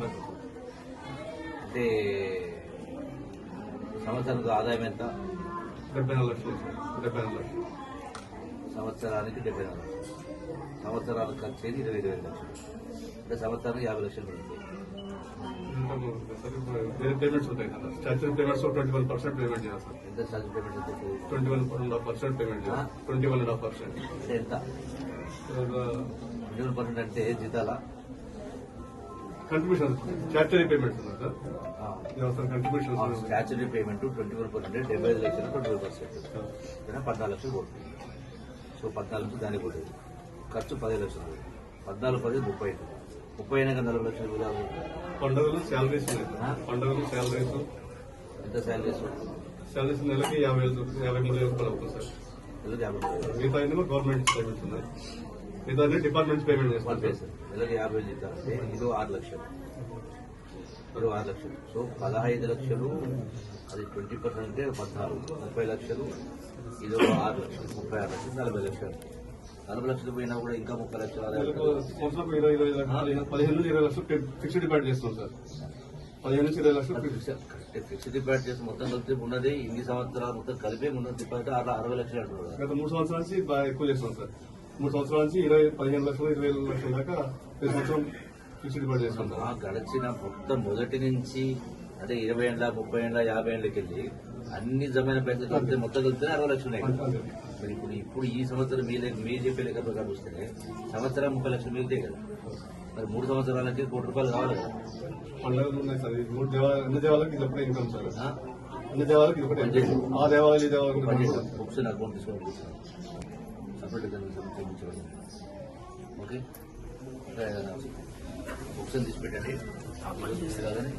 Sir. అంటే సంవత్సరానికి ఆదాయం ఎంత? డెబ్బై నాలుగు లక్షలు డెబ్బై నాలుగు లక్షలు. సంవత్సరానికి డెబ్బై నాలుగు లక్షలు. సంవత్సరానికి ఖర్చు అయ్యేది ఇరవై ఇరవై లక్షలు. అంటే సంవత్సరానికి యాభై లక్షలు పడుతుంది పేమెంట్స్ ఉంటాయి కదా. Payments twenty one percent payment చేయాలి సార్ ఎంత payment? Twenty one and half percent payment చేయాలి twenty one and half percent. ఎంత? ట్వంటీ పర్సెంట్ అంటే జీతాల? కంట్రిబ్యూషన్ స్టాచ్యూరీ వ్యవసాయ contribution statutory payment twenty one percent డెబ్బై ఐదు లక్షలు ట్వంటీ వన్ పర్సెంట్ పద్నాలుగు లక్షలు పోతుంది. సో పద్నాలుగు లక్షలు దానికి పోతుంది. ఖర్చు పదిహేను లక్షలు పద్నాలుగు పది ముప్పై ఐదు. ముప్పై అయినాక నలభై లక్షలు విధాలు పండుగలు శాలరీస్ పండుగలు శాలరీస్ ఎంత శాలరీస్ శాలరీస్ నెలకి యాభై యాభై మూడు వేలు రూపాయలు అవుతుంది సార్. నెలకి యాభై రూపాయలు. మిగతా గవర్నమెంట్ పేమెంట్స్ ఉన్నాయి? మిగతా అన్ని డిపార్ట్మెంట్స్ పేమెంట్ చేస్తారు యాభై వేలు జీతాలు అంటే ఇది ఆరు లక్షలు. ఆరు లక్షలు. సో పదహైదు లక్షలు అది ట్వంటీ పర్సెంట్ అంటే పద్నాలుగు ముప్పై లక్షలు ఇది ఒక ఆరు లక్షలు ముప్పై ఆరు లక్షలు నలభై లక్షలు. నలభై లక్షలు పోయినా కూడా ఇంకా ముప్పై లక్షలు పదిహేను ఇరవై లక్షలు ఫిక్స్డ్ డిపాజిట్ చేస్తాం సార్. పదిహేను నుంచి ఇరవై లక్షలు. ఫిక్స్డ్ డిపాజిట్ చేసి మొత్తం కలిపి ఉన్నది ఇన్ని సంవత్సరాలు మొత్తం కలిపి ఉన్న డిపాజిట్ అరవై లక్షలు అంటున్నారు. గత మూడు సంవత్సరాల నుంచి ఎక్కువ చేస్తాం సార్. మూడు సంవత్సరాల నుంచి ఇరవై పదిహేను లక్షలు ఇరవై ఐదు లక్షల దాకా ప్రతి సంవత్సరం ఫిక్స్డ్ డిపాజిట్ సార్ ఆ గడిచిన మొత్తం మొదటి నుంచి అంటే ఇరవై ఏళ్ళ ముప్పై ఏళ్ళ యాభై ఏళ్ళకి వెళ్ళి అన్ని జమైన పైసలు కలిపితే మొత్తం కలిపితే అరవై లక్షలు. మరి ఇప్పుడు ఇప్పుడు ఈ సంవత్సరం మీ లెక్క- మీరు చెప్పే లెక్క ప్రకారం చూస్తే సంవత్సరం ముప్పై లక్షలు మిగిలితే కదా. మరి మూడు సంవత్సరాలకి కోటి రూపాయలు కావాలి కదా. పండుగలు ఉన్నాయి సార్. మూడు దేవాలయాలు అన్ని దేవాలయాలకు ఇది ఒకటే ఇన్కమ్ సార్. ఆ? అన్ని దేవాలయాలకు ఇది ఒకటే. ఆ దేవాలయాలు ఈ పని ఇది చేద్దాం. బుక్స్ నాకు పంపించుకోండి సపరేట్ పంపించండి ఓకే ఇంకా ఏదైనా బుక్స్ తీసి పెట్టండి కాదని